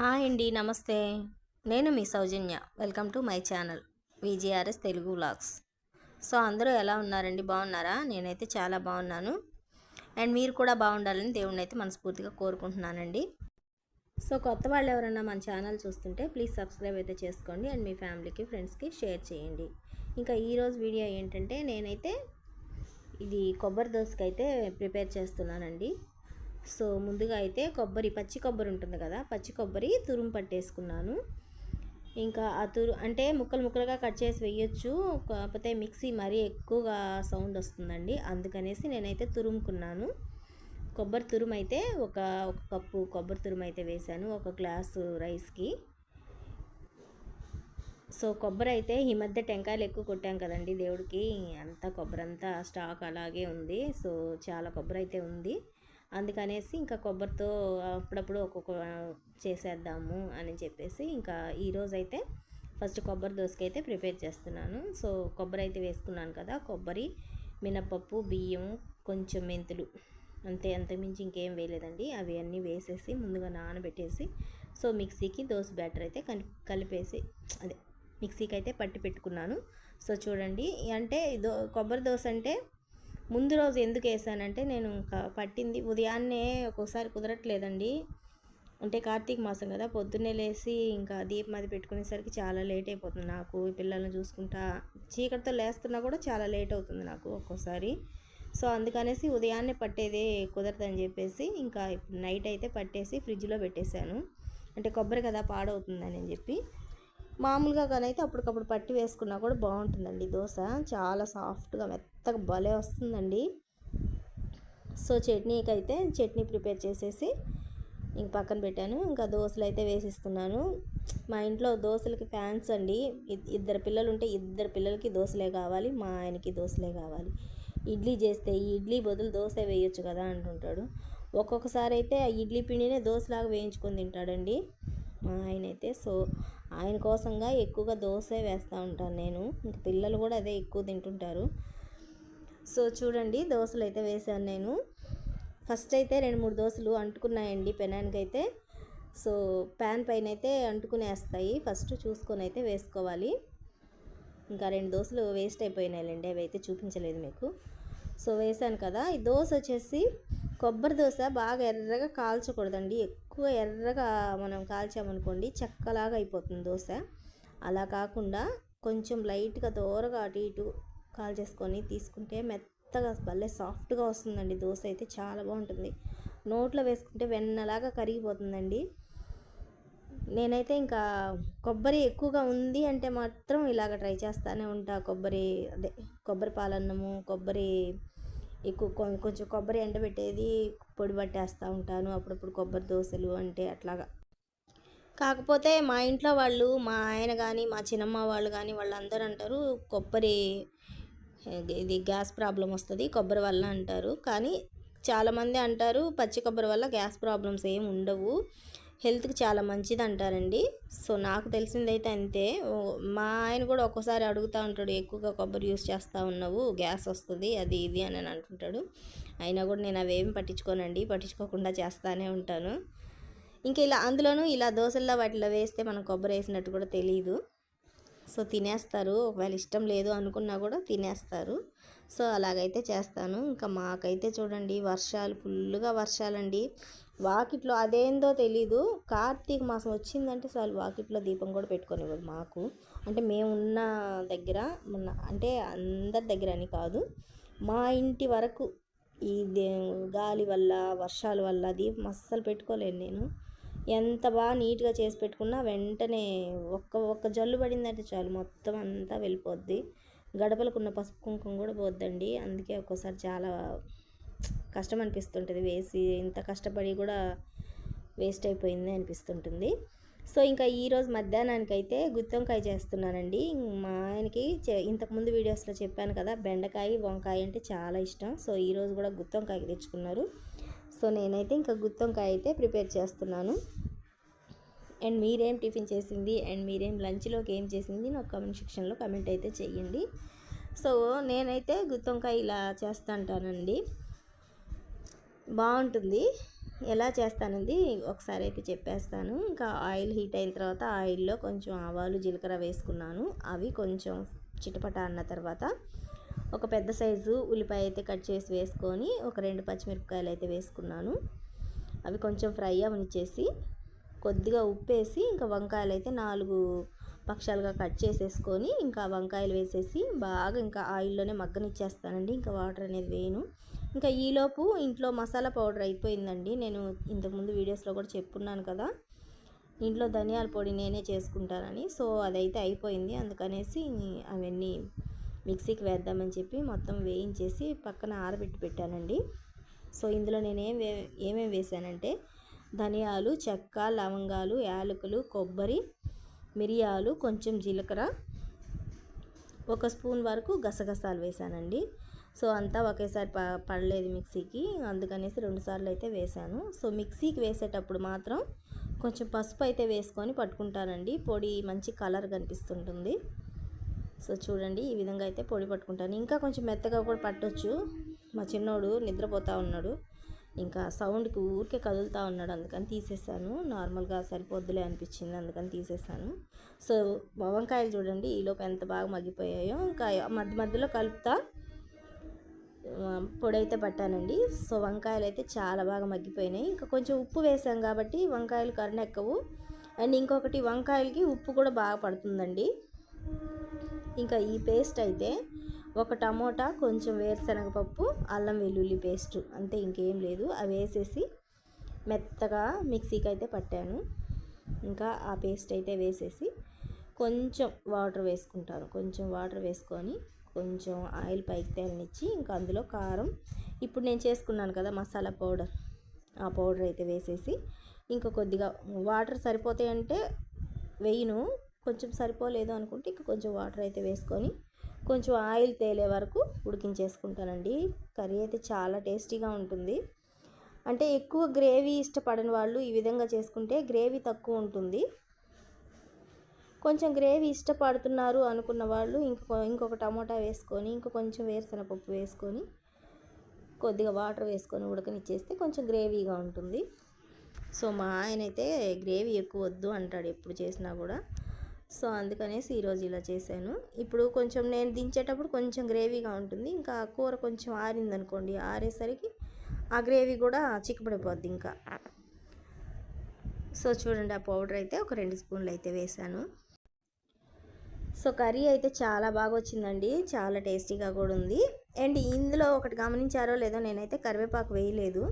Hi అండి నమస్తే. నేను మీ Soujanya. Welcome to my channel VGRS Telugu vlogs. So అందరూ ఎలా ఉన్నారండి? బాగున్నారా? నేనైతే చాలా బాగున్నాను. అండ్ మీరు కూడా బాగుండాలని దేవుణ్ణి అయితే మనస్ఫూర్తిగా కోరుకుంటున్నానండి. సో కొత్త వాళ్ళు ఎవరైనా మన ఛానల్ చూస్తుంటే ప్లీజ్ సబ్స్క్రైబ్ అయితే చేసుకోండి. అండ్ మీ ఫ్యామిలీకి ఫ్రెండ్స్కి షేర్ చేయండి. ఇంకా ఈరోజు వీడియో ఏంటంటే నేనైతే ఇది కొబ్బరి దోసకైతే ప్రిపేర్ చేస్తున్నానండి. సో ముందుగా అయితే కొబ్బరి పచ్చి కొబ్బరి ఉంటుంది కదా పచ్చి కొబ్బరి తురుము పట్టేసుకున్నాను. ఇంకా ఆ తురు అంటే ముక్కలు ముక్కలుగా కట్ చేసి వేయొచ్చు కాకపోతే మిక్సీ మరీ ఎక్కువగా సౌండ్ వస్తుందండి. అందుకనేసి నేనైతే తురుముకున్నాను. కొబ్బరి తురుము అయితే ఒక ఒక కప్పు కొబ్బరి తురుము అయితే వేశాను ఒక గ్లాసు రైస్కి. సో కొబ్బరి అయితే ఈ మధ్య టెంకాయలు ఎక్కువ కొట్టాం కదండి దేవుడికి అంతా కొబ్బరి అంతా స్టాక్ అలాగే ఉంది. సో చాలా కొబ్బరి అయితే ఉంది. అందుకనేసి ఇంకా కొబ్బరితో అప్పుడప్పుడు ఒక్కొక్క చేసేద్దాము అని చెప్పేసి ఇంకా ఈరోజు అయితే ఫస్ట్ కొబ్బరి దోసకి అయితే ప్రిపేర్ చేస్తున్నాను. సో కొబ్బరి అయితే వేసుకున్నాను కదా కొబ్బరి మినపప్పు బియ్యం కొంచెం మెంతులు. అంతే అంతకుమించి ఇంకేం వేయలేదండి. అవి అన్నీ వేసేసి ముందుగా నానబెట్టేసి సో మిక్సీకి దోశ బ్యాటర్ అయితే కలిపేసి అదే మిక్సీకి అయితే పట్టి పెట్టుకున్నాను. సో చూడండి అంటే దో కొబ్బరి దోశ అంటే ముందు రోజు ఎందుకు వేసానంటే నేను ఇంకా పట్టింది ఉదయాన్నే ఒక్కోసారి కుదరట్లేదండి. అంటే కార్తీక మాసం కదా పొద్దున్నే లేచి ఇంకా దీపం అది పెట్టుకునేసరికి చాలా లేట్ అయిపోతుంది నాకు. పిల్లల్ని చూసుకుంటా చీకటితో లేస్తున్నా కూడా చాలా లేట్ అవుతుంది నాకు ఒక్కోసారి. సో అందుకనేసి ఉదయాన్నే పట్టేదే కుదరదని చెప్పేసి ఇంకా నైట్ అయితే పట్టేసి ఫ్రిడ్జ్లో పెట్టేశాను. అంటే కొబ్బరి కదా పాడవుతుందని చెప్పి. మామూలుగా కానైతే అప్పటికప్పుడు పట్టి వేసుకున్నా కూడా బాగుంటుందండి దోశ. చాలా సాఫ్ట్గా మెత్తగా భలే వస్తుందండి. సో చట్నీకి అయితే చట్నీ ప్రిపేర్ చేసేసి ఇంక పక్కన పెట్టాను. ఇంకా దోశలు అయితే వేసిస్తున్నాను. మా ఇంట్లో దోశలకి ఫ్యాన్స్ అండి. ఇద్దరు పిల్లలు ఉంటే ఇద్దరు పిల్లలకి దోశలే కావాలి మా ఆయనకి దోశలే కావాలి. ఇడ్లీ చేస్తే ఈ ఇడ్లీ బదులు దోశ వేయొచ్చు కదా అంటుంటాడు. ఒక్కొక్కసారి అయితే ఆ ఇడ్లీ పిండినే దోశలాగా వేయించుకొని తింటాడండి. ఆయనైతే. ఆయన అయితే సో ఆయన కోసంగా ఎక్కువగా దోశ వేస్తూ ఉంటాను నేను. ఇంకా పిల్లలు కూడా అదే ఎక్కువ తింటుంటారు. సో చూడండి దోశలు అయితే వేసాను నేను. ఫస్ట్ అయితే రెండు మూడు దోశలు అంటుకున్నాయండి పెనానికైతే. సో ప్యాన్ పైన అయితే అంటుకునేస్తాయి. ఫస్ట్ చూసుకొని అయితే వేసుకోవాలి. ఇంకా రెండు దోశలు వేస్ట్ అయిపోయినాయిలేండి అవి అయితే చూపించలేదు మీకు. సో వేసాను కదా. ఈ దోశ వచ్చేసి కొబ్బరి దోశ బాగా ఎర్రగా కాల్చకూడదండి. ఎక్కువ ఎర్రగా మనం కాల్చామనుకోండి చెక్కలాగా అయిపోతుంది దోశ. అలా కాకుండా కొంచెం లైట్గా దూరగా అటు ఇటు కాల్చేసుకొని తీసుకుంటే మెత్తగా భలే సాఫ్ట్గా వస్తుందండి దోశ అయితే చాలా బాగుంటుంది. నోట్లో వేసుకుంటే వెన్నలాగా కరిగిపోతుందండి. నేనైతే ఇంకా కొబ్బరి ఎక్కువగా ఉంది అంటే మాత్రం ఇలాగ ట్రై చేస్తూనే ఉంటా. కొబ్బరి అదే కొబ్బరి పాలన్నము కొబ్బరి ఎక్కువ కొంచెం కొబ్బరి ఎండబెట్టేది పొడి పట్టేస్తూ ఉంటాను. అప్పుడప్పుడు కొబ్బరి దోశలు అంటే అట్లాగా. కాకపోతే మా ఇంట్లో వాళ్ళు మా ఆయన కానీ మా చిన్నమ్మ వాళ్ళు కానీ వాళ్ళందరూ అంటారు కొబ్బరి ఇది గ్యాస్ ప్రాబ్లం వస్తుంది కొబ్బరి వల్ల అంటారు. కానీ చాలామంది అంటారు పచ్చి కొబ్బరి వల్ల గ్యాస్ ప్రాబ్లమ్స్ ఏమి ఉండవు. హెల్త్కి చాలా మంచిది అంటారండి సో నాకు తెలిసిందైతే అంతే. మా ఆయన కూడా ఒక్కోసారి అడుగుతూ ఉంటాడు ఎక్కువగా కొబ్బరి యూస్ చేస్తూ ఉన్నావు గ్యాస్ వస్తుంది అది ఇది అని అంటుంటాడు. అయినా కూడా నేను అవేమి పట్టించుకోనండి పట్టించుకోకుండా చేస్తూనే ఉంటాను. ఇంకా ఇలా అందులోనూ ఇలా దోశల్లో వాటిలో వేస్తే మనం కొబ్బరి వేసినట్టు కూడా తెలియదు సో తినేస్తారు. ఒకవేళ ఇష్టం లేదు అనుకున్నా కూడా తినేస్తారు. సో అలాగైతే చేస్తాను. ఇంకా మాకైతే చూడండి వర్షాలు ఫుల్గా వర్షాలండి. వాకిట్లో అదేందో తెలీదు. కార్తీక మాసం వచ్చిందంటే చాలు వాకిట్లో దీపం కూడా పెట్టుకునేవారు మాకు. అంటే మేము ఉన్న దగ్గర మొన్న అంటే అందరి దగ్గర అని కాదు. మా ఇంటి వరకు ఈ గాలి వల్ల వర్షాల వల్ల దీపం అస్సలు పెట్టుకోలేను నేను. ఎంత బాగా నీట్గా చేసి పెట్టుకున్నా వెంటనే ఒక్క ఒక్క జల్లు పడిందంటే చాలు. మొత్తం అంతా వెళ్ళిపోద్ది. గడపలకున్న పసుపు కుంకుమ కూడా పోద్దండి. అందుకే ఒక్కోసారి చాలా కష్టం అనిపిస్తుంటుంది వేసి ఇంత కష్టపడి కూడా వేస్ట్ అయిపోయింది అనిపిస్తుంటుంది. సో ఇంకా ఈరోజు మధ్యాహ్నానికి అయితే గుత్తొంకాయ చేస్తున్నానండి. మా ఆయనకి ఇంతకుముందు వీడియోస్లో చెప్పాను కదా బెండకాయ వంకాయ అంటే చాలా ఇష్టం. సో ఈరోజు కూడా గుత్తొంకాయ తెచ్చుకున్నారు. సో నేనైతే ఇంకా గుత్తొంకాయ అయితే ప్రిపేర్ చేస్తున్నాను. అండ్ మీరేం టిఫిన్ చేసింది? అండ్ మీరేం లంచ్లోకి ఏం చేసింది? నాకు కామెంట్ సెక్షన్లో కమెంట్ అయితే చేయండి సో నేనైతే గుత్తొంకాయ ఇలా చేస్తుంటానండి. బాగుంటుంది ఎలా చేస్తానండి ఒకసారి అయితే చెప్పేస్తాను. ఇంకా ఆయిల్ హీట్ అయిన తర్వాత ఆయిల్లో కొంచెం ఆవాలు జీలకర్ర వేసుకున్నాను. అవి కొంచెం చిటపట అన్న తర్వాత ఒక పెద్ద సైజు ఉల్లిపాయ అయితే కట్ చేసి వేసుకొని ఒక రెండు పచ్చిమిరపకాయలు అయితే వేసుకున్నాను. అవి కొంచెం ఫ్రై అవనిచ్చేసి కొద్దిగా ఉప్పు వేసి ఇంకా వంకాయలు అయితే నాలుగు పక్షాలుగా కట్ చేసేసుకొని ఇంకా వంకాయలు వేసేసి బాగా ఇంకా ఆయిల్లోనే మగ్గనిచ్చేస్తానండి. ఇంకా వాటర్ అనేది వేయను. ఇంకా ఈలోపు ఇంట్లో మసాలా పౌడర్ అయిపోయిందండి. నేను ఇంతకుముందు వీడియోస్లో కూడా చెప్పున్నాను కదా. ఇంట్లో ధనియాల పొడి నేనే చేసుకుంటానని. సో అదైతే అయిపోయింది. అందుకనేసి అవన్నీ మిక్సీకి వేద్దామని చెప్పి మొత్తం వేయించేసి పక్కన ఆరబెట్టి పెట్టానండి. సో ఇందులో నేనేం వే ఏమేమి వేసానంటే ధనియాలు చెక్క లవంగాలు యాలకులు కొబ్బరి మిరియాలు కొంచెం జీలకర్ర. ఒక స్పూన్ వరకు గసగసాలు వేసానండి. సో అంతా ఒకేసారి ప పడలేదు మిక్సీకి. అందుకనేసి రెండుసార్లు అయితే వేసాను. సో మిక్సీకి వేసేటప్పుడు మాత్రం కొంచెం పసుపు అయితే వేసుకొని పట్టుకుంటానండి. పొడి మంచి కలర్ కనిపిస్తుంటుంది. సో చూడండి ఈ విధంగా అయితే పొడి పట్టుకుంటాను. ఇంకా కొంచెం మెత్తగా కూడా పట్టొచ్చు. మా చిన్నోడు నిద్రపోతూ ఉన్నాడు. ఇంకా సౌండ్కి ఊరికే కదులుతూ ఉన్నాడు అందుకని తీసేసాను. నార్మల్గా సరిపోద్దులే అనిపించింది అందుకని తీసేసాను. సో వంకాయలు చూడండి ఈలోపు ఎంత బాగా మగ్గిపోయాయో. ఇంకా మధ్య మధ్యలో కలుపుతా. పొడి అయితే పట్టానండి. సో వంకాయలు అయితే చాలా బాగా మగ్గిపోయినాయి. ఇంకా కొంచెం ఉప్పు వేసాం కాబట్టి వంకాయలు కరుణెక్కవు అండ్ ఇంకొకటి వంకాయలకి ఉప్పు కూడా బాగా పడుతుందండి. ఇంకా ఈ పేస్ట్ అయితే ఒక టమోటా కొంచెం వేరుశనగపప్పు అల్లం వెల్లుల్లి పేస్ట్ అంతే ఇంకేం లేదు. అవి వేసేసి మెత్తగా మిక్సీకి అయితే పట్టాను. ఇంకా ఆ పేస్ట్ అయితే వేసేసి కొంచెం వాటర్ వేసుకుంటాను. కొంచెం వాటర్ వేసుకొని కొంచెం ఆయిల్ పైకి తేలనిచ్చి ఇంకా అందులో కారం. ఇప్పుడు నేను చేసుకున్నాను కదా మసాలా పౌడర్. ఆ పౌడర్ అయితే వేసేసి ఇంకా కొద్దిగా వాటర్ సరిపోతాయంటే వేయను. కొంచెం సరిపోలేదు అనుకుంటే ఇంకా కొంచెం వాటర్ అయితే వేసుకొని కొంచెం ఆయిల్ తేలే వరకు ఉడికించేసుకుంటానండి. కర్రీ అయితే చాలా టేస్టీగా ఉంటుంది. అంటే ఎక్కువ గ్రేవీ ఇష్టపడని వాళ్ళు ఈ విధంగా చేసుకుంటే గ్రేవీ తక్కువ ఉంటుంది. కొంచెం గ్రేవీ ఇష్టపడుతున్నారు అనుకున్న వాళ్ళు ఇంకో ఇంకొక టమోటా వేసుకొని ఇంకో కొంచెం వేరుశనగపప్పు వేసుకొని కొద్దిగా వాటర్ వేసుకొని ఉడకనిచ్చేస్తే కొంచెం గ్రేవీగా ఉంటుంది. సో మా ఆయన అయితే గ్రేవీ ఎక్కువ వద్దు అంటాడు ఎప్పుడు చేసినా కూడా. సో అందుకనేసి ఈరోజు ఇలా చేశాను. ఇప్పుడు కొంచెం నేను దించేటప్పుడు కొంచెం గ్రేవీగా ఉంటుంది. ఇంకా కూర కొంచెం ఆరిందనుకోండి. ఆరేసరికి ఆ గ్రేవీ కూడా చిక్కబడిపోద్ది ఇంకా. సో చూడండి ఆ పౌడర్ అయితే ఒక రెండు స్పూన్లు అయితే వేసాను సో కర్రీ అయితే చాలా బాగా వచ్చిందండి. చాలా టేస్టీగా కూడా ఉంది. అండ్ ఇందులో ఒకటి గమనించారో లేదో నేనైతే కరివేపాకు వేయలేదు.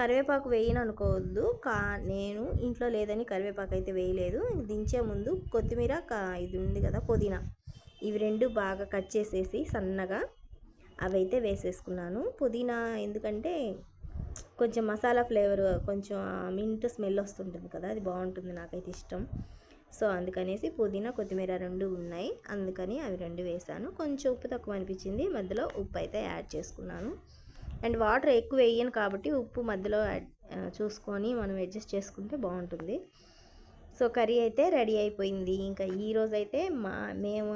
కరివేపాకు వేయను అనుకోవద్దు కా నేను ఇంట్లో లేదని కరివేపాకు అయితే వేయలేదు. దించే ముందు కొత్తిమీర ఇది ఉంది కదా పుదీనా. ఇవి రెండు బాగా కట్ చేసేసి సన్నగా అవి అయితే వేసేసుకున్నాను. పుదీనా ఎందుకంటే కొంచెం మసాలా ఫ్లేవర్ కొంచెం మింట్ స్మెల్ వస్తుంటుంది కదా అది బాగుంటుంది నాకైతే ఇష్టం. సో అందుకనేసి పుదీనా కొత్తిమీర రెండు ఉన్నాయి. అందుకని అవి రెండు వేసాను. కొంచెం ఉప్పు తక్కువ అనిపించింది. మధ్యలో ఉప్పు అయితే యాడ్ చేసుకున్నాను. అండ్ వాటర్ ఎక్కువ వేయను కాబట్టి ఉప్పు మధ్యలో చూసుకొని మనం అడ్జస్ట్ చేసుకుంటే బాగుంటుంది. సో కర్రీ అయితే రెడీ అయిపోయింది. ఇంకా ఈరోజు అయితే మా మేము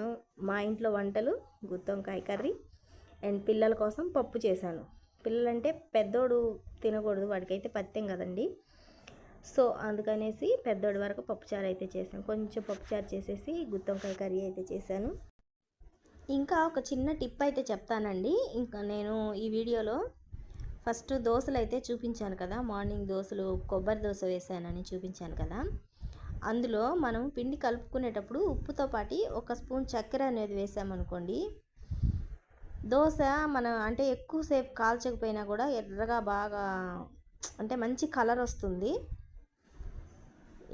మా ఇంట్లో వంటలు గుత్తొంకాయ కర్రీ అండ్ పిల్లల కోసం పప్పు చేశాను. పిల్లలంటే పెద్దోడు తినకూడదు వాడికైతే పత్యం కదండి. సో అందుకనేసి పెద్దోడి వరకు పప్పుచారు అయితే చేశాను. కొంచెం పప్పుచారు చేసేసి గుత్తొంకాయ కర్రీ అయితే చేశాను. ఇంకా ఒక చిన్న టిప్ అయితే చెప్తానండి. ఇంకా నేను ఈ వీడియోలో ఫస్ట్ దోశలు అయితే చూపించాను కదా మార్నింగ్ దోశలు కొబ్బరి దోశ వేసానని చూపించాను కదా. అందులో మనం పిండి కలుపుకునేటప్పుడు ఉప్పుతో పాటు ఒక స్పూన్ చక్కెర అనేది వేసామనుకోండి. దోశ మనం అంటే ఎక్కువసేపు కాల్చకపోయినా కూడా ఎర్రగా బాగా అంటే మంచి కలర్ వస్తుంది.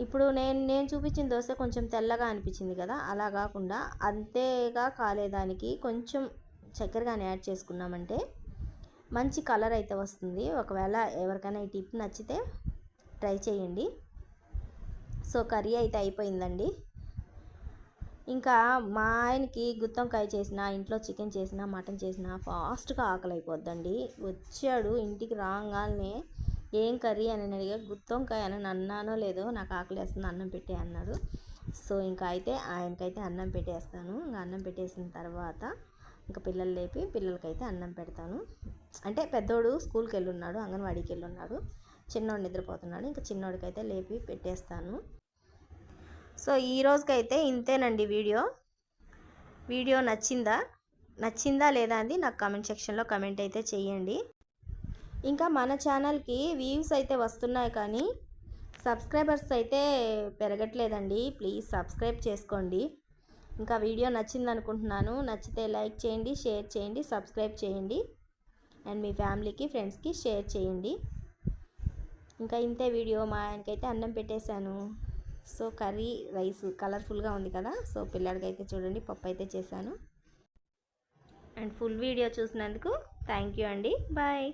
ఇప్పుడు నేను నేను చూపించిన దోశ కొంచెం తెల్లగా అనిపించింది కదా అలా కాకుండా అంతేగా కాలేదానికి కొంచెం చక్కెర కానీ యాడ్ చేసుకున్నామంటే మంచి కలర్ అయితే వస్తుంది. ఒకవేళ ఎవరికైనా ఈ టిప్ నచ్చితే ట్రై చేయండి. సో కర్రీ అయితే అయిపోయిందండి. ఇంకా మా ఆయనకి గుత్తంకాయ చేసిన ఇంట్లో చికెన్ చేసిన మటన్ చేసిన ఫాస్ట్గా ఆకలి అయిపోద్దండి వచ్చాడు ఇంటికి రాగానే ఏం కర్రీ అని అడిగా. గుత్తొంకాయ అని అన్నానో లేదో నాకు ఆకలి వేస్తుంది అన్నం పెట్టే అన్నాడు. సో ఇంకా అయితే ఆయనకైతే అన్నం పెట్టేస్తాను. ఇంకా అన్నం పెట్టేసిన తర్వాత ఇంకా పిల్లలు లేపి పిల్లలకైతే అన్నం పెడతాను. అంటే పెద్దోడు స్కూల్కి వెళ్ళి ఉన్నాడు అంగన్వాడీకి ఉన్నాడు చిన్నోడు నిద్రపోతున్నాడు. ఇంకా చిన్నోడికైతే లేపి పెట్టేస్తాను. సో ఈ రోజుకైతే ఇంతేనండి వీడియో. వీడియో నచ్చిందా? నచ్చిందా లేదా అని నాకు కామెంట్ సెక్షన్లో కమెంట్ అయితే చేయండి. ఇంకా మన ఛానల్కి వ్యూస్ అయితే వస్తున్నాయి కానీ సబ్స్క్రైబర్స్ అయితే పెరగట్లేదండి. ప్లీజ్ సబ్స్క్రైబ్ చేసుకోండి. ఇంకా వీడియో నచ్చింది అనుకుంటున్నాను నచ్చితే లైక్ చేయండి షేర్ చేయండి సబ్స్క్రైబ్ చేయండి. అండ్ మీ ఫ్యామిలీకి ఫ్రెండ్స్కి షేర్ చేయండి. ఇంకా ఇంతే వీడియో మా ఆయనకైతే అన్నం పెట్టేశాను. సో కర్రీ రైస్ కలర్ఫుల్గా ఉంది కదా సో పిల్లడికి అయితే చూడండి పప్పు అయితే చేశాను. అండ్ ఫుల్ వీడియో చూసినందుకు థ్యాంక్ యూ అండి. బాయ్.